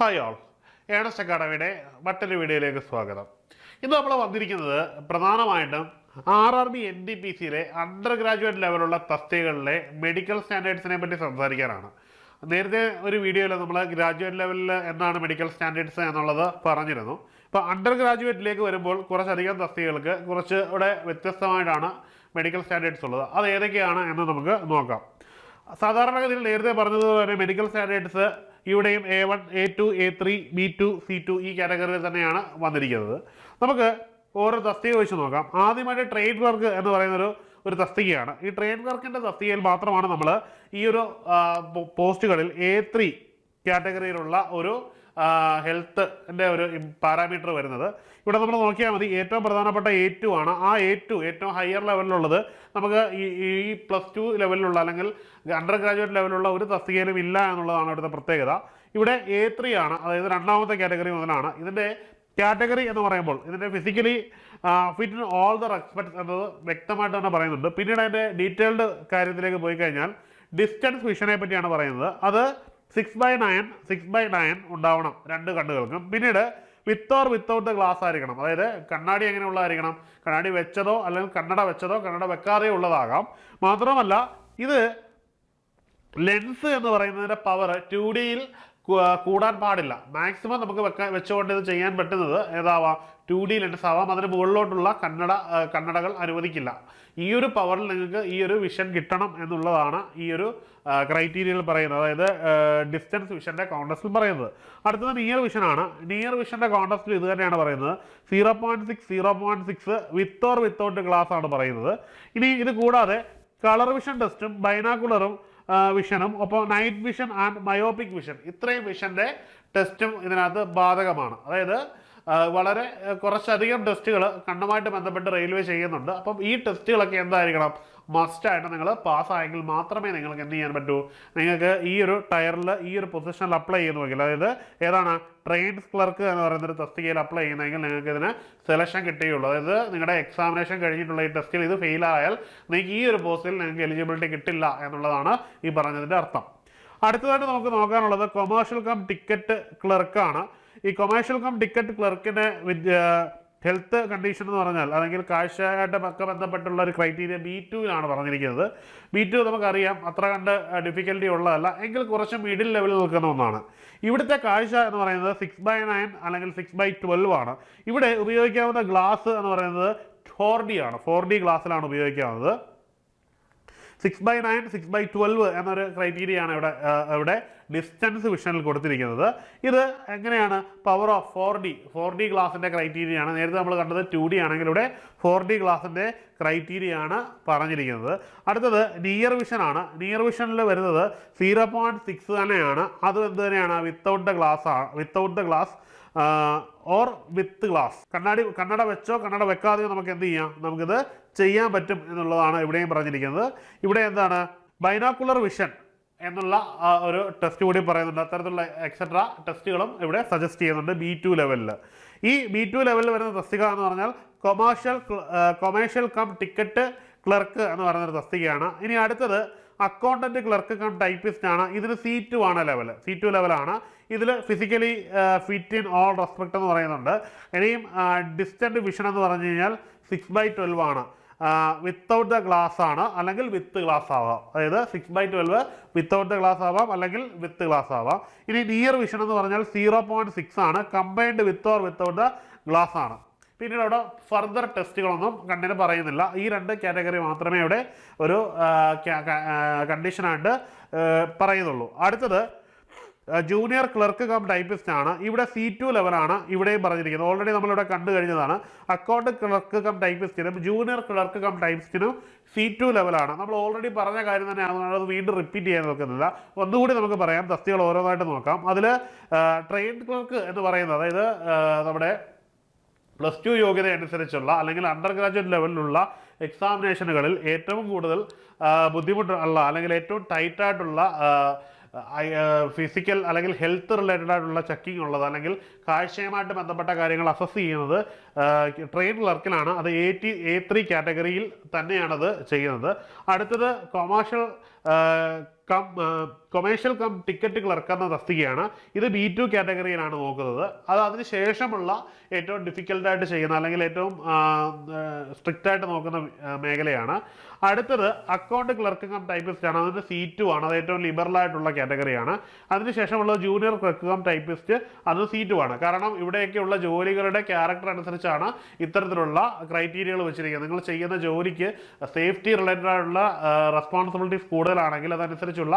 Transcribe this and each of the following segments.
Hi all Ernest അക്കാഡമിയുടെ മറ്റൊരു വീഡിയോയിലേക്ക് സ്വാഗതം. ഇന്ന് നമ്മൾ വന്നിരിക്കുന്നത് പ്രധാനമായിട്ടും R R B N D P സിയിലെ അണ്ടർ ഗ്രാജുവേറ്റ് ലെവലുള്ള തസ്തികകളിലെ മെഡിക്കൽ സ്റ്റാൻഡേർഡ്സിനെ പറ്റി സംസാരിക്കാനാണ്. നേരത്തെ ഒരു വീഡിയോയിൽ നമ്മൾ ഗ്രാജുവേറ്റ് ലെവലിൽ എന്താണ് മെഡിക്കൽ സ്റ്റാൻഡേർഡ്സ് എന്നുള്ളത് പറഞ്ഞിരുന്നു. ഇപ്പോൾ അണ്ടർ ഗ്രാജുവേറ്റിലേക്ക് വരുമ്പോൾ കുറച്ചധികം തസ്തികൾക്ക് കുറച്ച് ഇവിടെ വ്യത്യസ്തമായിട്ടാണ് മെഡിക്കൽ സ്റ്റാൻഡേർഡ്സ് ഉള്ളത്. അത് ഏതൊക്കെയാണ് എന്ന് നമുക്ക് നോക്കാം. സാധാരണഗതിയിൽ നേരത്തെ പറഞ്ഞതുപോലെ മെഡിക്കൽ സ്റ്റാൻഡേർഡ്സ് ഇവിടെയും A one A two A three B two C two ഈ കാറ്റഗറിയിൽ തന്നെയാണ് വന്നിരിക്കുന്നത്. നമുക്ക് ഓരോ തസ്തിക വെച്ച് നോക്കാം. ആദ്യമായിട്ട് ട്രേഡ് വർക്ക് എന്ന് പറയുന്നൊരു ഒരു തസ്തികയാണ്. ഈ ട്രേഡ് വർക്കിന്റെ തസ്തികയിൽ മാത്രമാണ് നമ്മൾ ഈ ഒരു പോസ്റ്റുകളിൽ എ ത്രീ കാറ്റഗറിയിലുള്ള ഒരു ഹെൽത്തിന്റെ ഒരു പാരാമീറ്റർ വരുന്നത്. ഇവിടെ നമ്മൾ നോക്കിയാൽ മതി ഏറ്റവും പ്രധാനപ്പെട്ട എ ടു ആണ്. ആ എ ടു ഏറ്റവും ഹയർ ലെവലിലുള്ളത് നമുക്ക് ഈ ഈ പ്ലസ് ടു ലെവലിലുള്ള അല്ലെങ്കിൽ അണ്ടർ ഗ്രാജുവേറ്റ് ലെവലിലുള്ള ഒരു തസ്തികയിലും ഇല്ല എന്നുള്ളതാണ് ഇവിടുത്തെ പ്രത്യേകത. ഇവിടെ എ ത്രീ ആണ് അതായത് രണ്ടാമത്തെ കാറ്റഗറി മുതലാണ്. ഇതിന്റെ കാറ്റഗറി എന്ന് പറയുമ്പോൾ ഇതിന്റെ physically fit in all the respects എന്നത് വ്യക്തമായിട്ട് തന്നെ പറയുന്നുണ്ട്. പിന്നീട് അതിന്റെ ഡീറ്റെയിൽഡ് കാര്യത്തിലേക്ക് പോയി കഴിഞ്ഞാൽ ഡിസ്റ്റൻസ് വിഷനെ പറ്റിയാണ് പറയുന്നത്. അത് six by nine six by nine ഉണ്ടാവണം രണ്ട് കണ്ണുകൾക്കും. പിന്നീട് വിത്ത് ഓർ വിത്തൗട്ട് ഗ്ലാസ് ആയിരിക്കണം. അതായത് കണ്ണാടി എങ്ങനെയുള്ളതായിരിക്കണം? കണ്ണാടി വെച്ചതോ അല്ലെങ്കിൽ കണ്ണട വെച്ചതോ കണ്ണട വെക്കാതെയോ ഉള്ളതാകാം. മാത്രമല്ല ഇത് ലെൻസ് എന്ന് പറയുന്നതിന്റെ പവർ ടു ഡിയിൽ കൂടാൻ പാടില്ല. മാക്സിമം നമുക്ക് വെക്കാൻ വെച്ചുകൊണ്ട് ഇത് ചെയ്യാൻ പറ്റുന്നത് ഏതാവാം? ടു ഡി ലെൻസ് ആവാം അതിന് മുകളിലോട്ടുള്ള കന്നഡ കന്നഡകൾ അനുവദിക്കില്ല. ഈ ഒരു പവറിൽ നിങ്ങൾക്ക് ഈ ഒരു വിഷൻ കിട്ടണം എന്നുള്ളതാണ് ഈ ഒരു ക്രൈറ്റീരിയയിൽ പറയുന്നത്. അതായത് ഡിസ്റ്റൻസ് വിഷന്റെ കോൺടസ്റ്റിൽ പറയുന്നത്. അടുത്തത് നിയർ വിഷനാണ് നിയർ വിഷന്റെ കോൺടസ്റ്റിൽ ഇത് തന്നെയാണ് പറയുന്നത്. Zero point six zero point six with or without glass ആണ് പറയുന്നത്. ഇനി ഇത് കൂടാതെ കളർ വിഷൻ ടെസ്റ്റും ബൈനാക്കുലറും വിഷനും ഒപ്പം night vision and myopic vision ഇത്രയും വിഷന്റെ ടെസ്റ്റും ഇതിനകത്ത് ബാധകമാണ്. അതായത് വളരെ കുറച്ചധികം ടെസ്റ്റുകൾ കണ്ണുമായിട്ട് ബന്ധപ്പെട്ട് റെയിൽവേ ചെയ്യുന്നുണ്ട്. അപ്പം ഈ ടെസ്റ്റുകളൊക്കെ എന്തായിരിക്കണം? മസ്റ്റായിട്ട് നിങ്ങൾ പാസ്സായെങ്കിൽ മാത്രമേ നിങ്ങൾക്ക് എന്ത് ചെയ്യാൻ പറ്റൂ? നിങ്ങൾക്ക് ഈ ഒരു ടയറിൽ ഈ ഒരു പൊസിഷനിൽ അപ്ലൈ ചെയ്യുന്നുവെങ്കിൽ അതായത് ഏതാണ്? ട്രെയിൻ ക്ലർക്ക് എന്ന് പറയുന്ന ഒരു തസ്തികയിൽ അപ്ലൈ ചെയ്യുന്നതെങ്കിൽ നിങ്ങൾക്ക് ഇതിന് സെലക്ഷൻ കിട്ടുകയുള്ളൂ അതായത് നിങ്ങളുടെ എക്സാമിനേഷൻ കഴിഞ്ഞിട്ടുള്ള ഈ ടെസ്റ്റിൽ ഇത് ഫെയിലായാൽ നിങ്ങൾക്ക് ഈ ഒരു പോസ്റ്റിൽ നിങ്ങൾക്ക് എലിജിബിലിറ്റി കിട്ടില്ല എന്നുള്ളതാണ് ഈ പറഞ്ഞതിന്റെ അർത്ഥം. അടുത്തതായിട്ട് നമുക്ക് നോക്കാനുള്ളത് കൊമേഴ്ഷ്യൽ കം ടിക്കറ്റ് ക്ലർക്കാണ് ഈ കൊമേഴ്ഷ്യൽ കം ടിക്കറ്റ് ക്ലർക്കിന് ഹെൽത്ത് കണ്ടീഷൻ എന്ന് പറഞ്ഞാൽ അല്ലെങ്കിൽ കാഴ്ചയായിട്ട് ഒക്കെ ബന്ധപ്പെട്ടുള്ള ഒരു ക്രൈറ്റീരിയ ബി ടുവിലാണ് പറഞ്ഞിരിക്കുന്നത്. ബി ടു നമുക്കറിയാം അത്ര കണ്ട് ഡിഫിക്കൽറ്റി ഉള്ളതല്ല. എങ്കിൽ കുറച്ച് മിഡിൽ ലെവലിൽ നിൽക്കുന്ന ഒന്നാണ്. ഇവിടുത്തെ കാഴ്ച എന്ന് പറയുന്നത് സിക്സ് ബൈ നയൻ അല്ലെങ്കിൽ സിക്സ് ബൈ ട്വൽവ് ആണ്. ഇവിടെ ഉപയോഗിക്കാവുന്ന ഗ്ലാസ് എന്ന് പറയുന്നത് ഫോർ ഡി ആണ്. ഫോർ ഡി ഗ്ലാസ്സിലാണ് ഉപയോഗിക്കാവുന്നത്. Six by nine six by twelve എന്നൊരു ക്രൈറ്റീരിയയാണ് ഇവിടെ ഇവിടെ ഡിസ്റ്റൻസ് വിഷനിൽ കൊടുത്തിരിക്കുന്നത്. ഇത് എങ്ങനെയാണ്? Power of four D four D ഗ്ലാസിന്റെ ക്രൈറ്റീരിയ ആണ്. നേരത്തെ നമ്മൾ കണ്ടത് ടു ഡി ആണെങ്കിൽ ഇവിടെ ഫോർ ഡി ഗ്ലാസിന്റെ ക്രൈറ്റീരിയ ആണ് പറഞ്ഞിരിക്കുന്നത്. അടുത്തത് നിയർ വിഷൻ ആണ്. നിയർ വിഷനിൽ വരുന്നത് സീറോ പോയിന്റ് സിക്സ് തന്നെയാണ്. അത് എന്ത് തന്നെയാണ് without the glass without the glass or with glass കണ്ണാടി കണ്ണട വെച്ചോ കണ്ണട വെക്കാതെയോ നമുക്ക് എന്ത് ചെയ്യാം? നമുക്കിത് ചെയ്യാൻ പറ്റും എന്നുള്ളതാണ് ഇവിടെയും പറഞ്ഞിരിക്കുന്നത്. ഇവിടെ എന്താണ്? ബൈനാക്കുലർ വിഷൻ എന്നുള്ള ഒരു ടെസ്റ്റ് കൂടി പറയുന്നുണ്ട്. അത്തരത്തിലുള്ള എക്സെട്ര ടെസ്റ്റുകളും ഇവിടെ സജസ്റ്റ് ചെയ്യുന്നുണ്ട് ബി ടു ലെവലിൽ ഈ ബി ടു ലെവലിൽ വരുന്ന തസ്തിക എന്ന് പറഞ്ഞാൽ commercial commercial cum ticket clerk എന്ന് പറയുന്ന ഒരു തസ്തികയാണ്. ഇനി അടുത്തത് അക്കൗണ്ടന്റ് ക്ലർക്ക് കം ടൈപ്പിസ്റ്റ് ആണ്. ഇതിൽ സി ടു ആണ് ലെവൽ സി ടു ലെവലാണ് ഇതിൽ physically fit in all respect എന്ന് പറയുന്നുണ്ട്. ഇനിയും ഡിസ്റ്റന്റ് വിഷൻ എന്ന് പറഞ്ഞു കഴിഞ്ഞാൽ സിക്സ് ബൈ ട്വൽവ് ആണ്. വിത്തൗട്ട് ദ ഗ്ലാസ് ആണ്. അല്ലെങ്കിൽ വിത്ത് ഗ്ലാസ് ആവാം. അതായത് six by twelve without the glass ആവാം. അല്ലെങ്കിൽ വിത്ത് ഗ്ലാസ് ആവാം. ഇനി നിയർ വിഷൻ എന്ന് പറഞ്ഞാൽ സീറോ പോയിന്റ് സിക്സ് ആണ്. Combined with or without the glass ആണ്. പിന്നീട് അവിടെ ഫർദർ ടെസ്റ്റുകളൊന്നും കണ്ണിന് പറയുന്നില്ല. ഈ രണ്ട് കാറ്റഗറി മാത്രമേ അവിടെ ഒരു കണ്ടീഷനായിട്ട് പറയുന്നുള്ളൂ. അടുത്തത് ജൂനിയർ ക്ലർക്ക് കം ടൈപ്പിസ്റ്റ് ആണ്. ഇവിടെ സി ടു ലെവലാണ് ഇവിടെയും പറഞ്ഞിരിക്കുന്നത്. ഓൾറെഡി നമ്മളിവിടെ കണ്ടു കഴിഞ്ഞതാണ്. അക്കൗണ്ട് ക്ലർക്ക് കം ടൈപ്പിസ്റ്റിനും ജൂനിയർ ക്ലർക്ക് കം ടൈപ്പിസ്റ്റിനും സി ടു ലെവലാണ് നമ്മൾ ഓൾറെഡി പറഞ്ഞ കാര്യം തന്നെയാണ് അത് വീണ്ടും റിപ്പീറ്റ് ചെയ്യാൻ നോക്കുന്നില്ല. ഒന്നുകൂടി നമുക്ക് പറയാം. തസ്തികൾ ഓരോന്നായിട്ട് നോക്കാം. അതിൽ ട്രെയിൻ ക്ലർക്ക് എന്ന് പറയുന്നത് അതായത് നമ്മുടെ പ്ലസ് ടു യോഗ്യത അനുസരിച്ചുള്ള അല്ലെങ്കിൽ അണ്ടർ ഗ്രാജുവേറ്റ് ലെവലിലുള്ള എക്സാമിനേഷനുകളിൽ ഏറ്റവും കൂടുതൽ ബുദ്ധിമുട്ടുള്ള അല്ലെങ്കിൽ ഏറ്റവും ടൈറ്റായിട്ടുള്ള ഫിസിക്കൽ അല്ലെങ്കിൽ ഹെൽത്ത് റിലേറ്റഡ് ആയിട്ടുള്ള ചെക്കിംഗ് ഉള്ളത് അല്ലെങ്കിൽ കാഴ്ചയുമായിട്ട് ബന്ധപ്പെട്ട കാര്യങ്ങൾ അസസ് ചെയ്യുന്നത് ട്രേഡ് ക്ലർക്കിലാണ് അത് എ ടി എ ത്രീ കാറ്റഗറിയിൽ തന്നെയാണത് ചെയ്യുന്നത്. അടുത്തത് commercial cum commercial cum ticket clerk എന്ന തസ്തികയാണ്. ഇത് ബി ടു കാറ്റഗറിയിലാണ് നോക്കുന്നത്. അത് അതിന് ശേഷമുള്ള ഏറ്റവും ഡിഫിക്കൽട്ടായിട്ട് ചെയ്യുന്ന അല്ലെങ്കിൽ ഏറ്റവും സ്ട്രിക്റ്റ് ആയിട്ട് നോക്കുന്ന മേഖലയാണ്. അടുത്തത് അക്കൗണ്ട് ക്ലർക്ക് കം ടൈപ്പിസ്റ്റ് ആണ് അതിന് സി ടു ആണ്. അത് ഏറ്റവും ലിബറൽ ആയിട്ടുള്ള കാറ്റഗറിയാണ് അതിനുശേഷമുള്ള ജൂനിയർ ക്ലർക്ക് കം ടൈപ്പിസ്റ്റ് അത് സി ടു ആണ്. കാരണം ഇവിടെയൊക്കെയുള്ള ജോലികളുടെ ക്യാരക്ടർ അനുസരിച്ചാണ് ഇത്തരത്തിലുള്ള ക്രൈറ്റീരിയകൾ വെച്ചിരിക്കുന്നത്. നിങ്ങൾ ചെയ്യുന്ന ജോലിക്ക് സേഫ്റ്റി റിലേറ്റഡ് ആയിട്ടുള്ള റെസ്പോൺസിബിലിറ്റീസ് കൂടുതലാണെങ്കിൽ അതനുസരിച്ചുള്ള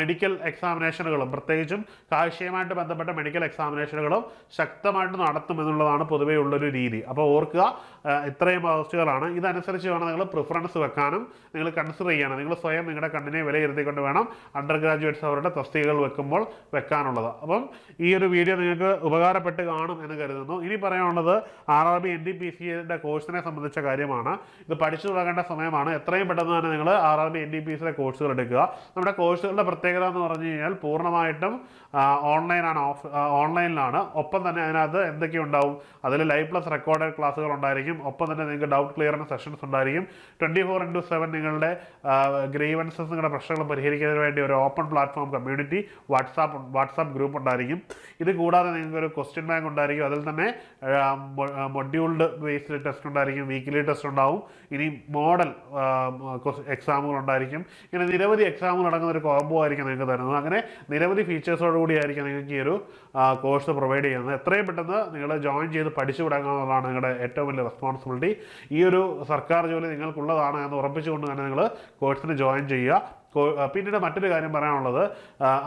മെഡിക്കൽ എക്സാമിനേഷനുകളും പ്രത്യേകിച്ചും കാഴ്ചയുമായിട്ട് ബന്ധപ്പെട്ട മെഡിക്കൽ എക്സാമിനേഷനുകളും ശക്തമായിട്ട് നടത്തും എന്നുള്ളതാണ് പൊതുവേ ഉള്ളൊരു രീതി. അപ്പോൾ ഓർക്കുക ഇത്രയും പോസ്റ്റുകളാണ് ഇതനുസരിച്ച് വേണം നിങ്ങൾ പ്രിഫറൻസ് വെക്കാനും നിങ്ങൾ കൺസിഡർ ചെയ്യാനും. നിങ്ങൾ സ്വയം നിങ്ങളുടെ കണ്ണിനെ വിലയിരുത്തിക്കൊണ്ട് വേണം അണ്ടർ ഗ്രാജുവേറ്റ്സ് അവരുടെ തസ്തികകൾ വെക്കുമ്പോൾ വെക്കാനുള്ളത്. അപ്പം ഈ ഒരു വീഡിയോ നിങ്ങൾക്ക് ഉപകാരപ്പെട്ട് കാണും എന്ന് കരുതുന്നു. ഇനി പറയാനുള്ളത് R R B N D P സിയുടെ കോഴ്സിനെ സംബന്ധിച്ച കാര്യമാണ്. ഇത് പഠിച്ചു തുടങ്ങേണ്ട സമയമാണ്. എത്രയും പെട്ടെന്ന് തന്നെ നിങ്ങൾ R R B N D P സിയുടെ കോഴ്സുകൾ എടുക്കുക. നമ്മുടെ കോഴ്സുകളുടെ പ്രത്യേകത എന്ന് പറഞ്ഞു കഴിഞ്ഞാൽ പൂർണമായിട്ടും ഓൺലൈനാണ് ഓഫ് ഓൺലൈനിലാണ് ഒപ്പം തന്നെ അതിനകത്ത് എന്തൊക്കെ ഉണ്ടാവും? അതിൽ ലൈവ് പ്ലസ് റെക്കോർഡഡ് ക്ലാസ്സുകൾ ഉണ്ടായിരിക്കും. ഒപ്പം തന്നെ നിങ്ങൾക്ക് ഡൗട്ട് ക്ലിയറിന് സെഷൻസ് ഉണ്ടായിരിക്കും. ട്വന്റി ഫോർ ഇന്റു സെവൻ നിങ്ങളുടെ ഗ്രീവൻസസ് നിങ്ങളുടെ പ്രശ്നങ്ങൾ പരിഹരിക്കുന്നതിന് വേണ്ടി ഒരു open platform community WhatsApp WhatsApp group ഉണ്ടായിരിക്കും. ഇത് കൂടാതെ നിങ്ങൾക്ക് ഒരു ക്വസ്റ്റ്യൻ ബാങ്ക് ഉണ്ടായിരിക്കും. അതിൽ തന്നെ മൊഡ്യൂൾഡ് ബേസ്ഡ് ടെസ്റ്റ് ഉണ്ടായിരിക്കും വീക്കിലി ടെസ്റ്റ് ഉണ്ടാവും. ഇനി മോഡൽ എക്സാമുകൾ ഉണ്ടായിരിക്കും. ഇങ്ങനെ നിരവധി എക്സാമുകൾ അടങ്ങുന്ന ഒരു കോംബോ ആയിരിക്കും നിങ്ങൾക്ക് തരുന്നത്. അങ്ങനെ നിരവധി ഫീച്ചേഴ്സോട് കൂടിയായിരിക്കും നിങ്ങൾക്ക് ഈ ഒരു കോഴ്സ് പ്രൊവൈഡ് ചെയ്യുന്നത്. എത്രയും പെട്ടെന്ന് നിങ്ങൾ ജോയിൻ ചെയ്ത് പഠിച്ചു തുടങ്ങാവുന്നതാണ് നിങ്ങളുടെ ഏറ്റവും വലിയ റെസ്പോൺസിബിലിറ്റി ഈ ഒരു സർക്കാർ ജോലി നിങ്ങൾക്കുള്ളതാണ് എന്ന് ഉറപ്പിച്ചുകൊണ്ട് തന്നെ നിങ്ങൾ കോഴ്സിന് ജോയിൻ ചെയ്യുക. പിന്നീട് മറ്റൊരു കാര്യം പറയാനുള്ളത്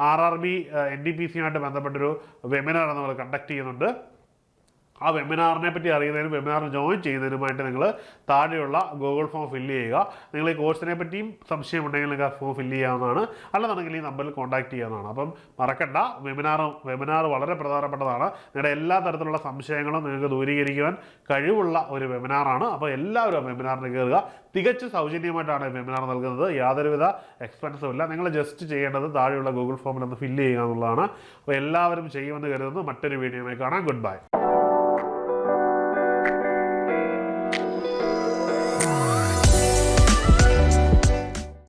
R R B N D P സിയുമായിട്ട് ബന്ധപ്പെട്ടൊരു വെബിനാർ നമ്മൾ കണ്ടക്ട് ചെയ്യുന്നുണ്ട്. ആ വെബിനാറിനെ പറ്റി അറിയുന്നതിനും വെബിനാറിന് ജോയിൻ ചെയ്യുന്നതിനുമായിട്ട് നിങ്ങൾ താഴെയുള്ള ഗൂഗിൾ ഫോം ഫില്ല് ചെയ്യുക. നിങ്ങൾ ഈ കോഴ്സിനെ പറ്റിയും സംശയമുണ്ടെങ്കിൽ നിങ്ങൾക്ക് ആ ഫോം ഫില്ല് ചെയ്യാവുന്നതാണ്. അല്ലെന്നുണ്ടെങ്കിൽ ഈ നമ്പറിൽ കോൺടാക്ട് ചെയ്യാവുന്നതാണ്. അപ്പം മറക്കണ്ട. വെബിനാർ വെബിനാർ വളരെ പ്രധാനപ്പെട്ടതാണ്. നിങ്ങളുടെ എല്ലാ തരത്തിലുള്ള സംശയങ്ങളും നിങ്ങൾക്ക് ദൂരീകരിക്കുവാൻ കഴിവുള്ള ഒരു വെബിനാറാണ് അപ്പോൾ എല്ലാവരും വെബിനാറിന് കയറുക. തികച്ചും സൗജന്യമായിട്ടാണ് വെബിനാർ നൽകുന്നത്. യാതൊരുവിധ എക്സ്പെൻസും ഇല്ല. നിങ്ങൾ ജസ്റ്റ് ചെയ്യേണ്ടത് താഴെയുള്ള ഗൂഗിൾ ഫോമിൽ ഒന്ന് ഫില്ല് ചെയ്യുക എന്നുള്ളതാണ്. അപ്പോൾ എല്ലാവരും ചെയ്യുമെന്ന് കരുതുന്നു. മറ്റൊരു വീഡിയോയിൽ കാണാം. Good bye